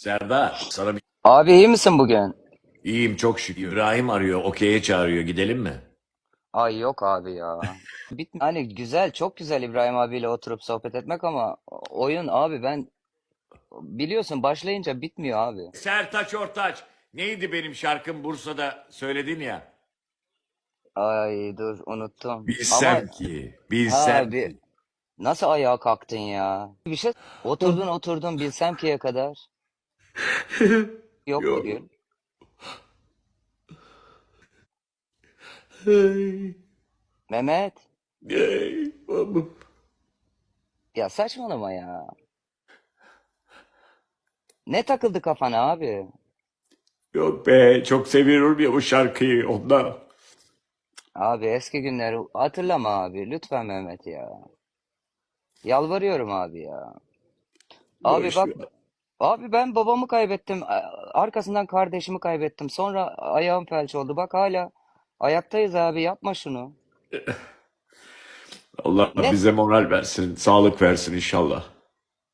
Serdar sana bir Abi iyi misin bugün? iyiyim çok şükür. İbrahim arıyor, okey'e çağırıyor. Gidelim mi? Ay yok abi ya. Bit hani güzel, çok güzel İbrahim abiyle oturup sohbet etmek ama oyun abi ben biliyorsun başlayınca bitmiyor abi. Sertaç Ortaç. Neydi benim şarkım Bursa'da söyledin ya? Ay dur unuttum. Bilsem Ama ki, bilsem abi ki. nasıl ayağa kalktın ya? Bir şey oturdun oturdun bilsem ki'ye kadar. Yok Yok. bugün. Hey, Mehmet hey, babam. ya saçmalama ya. Ne takıldı kafana abi? Yok be, çok seviyorum ya bu şarkıyı ondan. Abi eski günleri hatırlama abi. Lütfen Mehmet ya. Yalvarıyorum abi ya. Abi Boş bak ver. Abi ben babamı kaybettim. Arkasından kardeşimi kaybettim. Sonra ayağım felç oldu. Bak hala ayaktayız abi. Yapma şunu. Allah Ne bize moral versin, sağlık versin inşallah.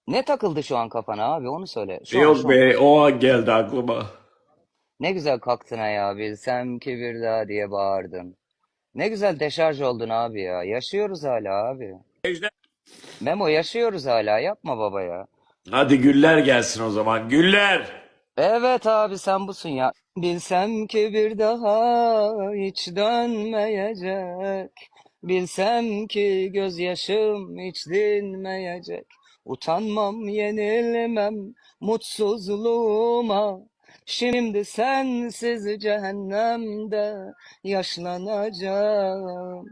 ne takıldı şu an kafana abi? Onu söyle. Şu an Yok şu an. be, o an geldi aklıma. Ne güzel kalktın ayağa bilsem ki bir daha diye bağırdın. Ne güzel deşarj oldun abi ya. Yaşıyoruz hala abi. Ejder. Memo yaşıyoruz hala. Yapma baba ya. Hadi güller gelsin o zaman, güller. Evet abi sen busun ya. Bilsem ki bir daha hiç dönmeyecek. Bilsem ki gözyaşım hiç dinmeyecek. Utanmam, yenilmem mutsuzluğuma. Şimdi sensiz cehennemde yaşlanacağım.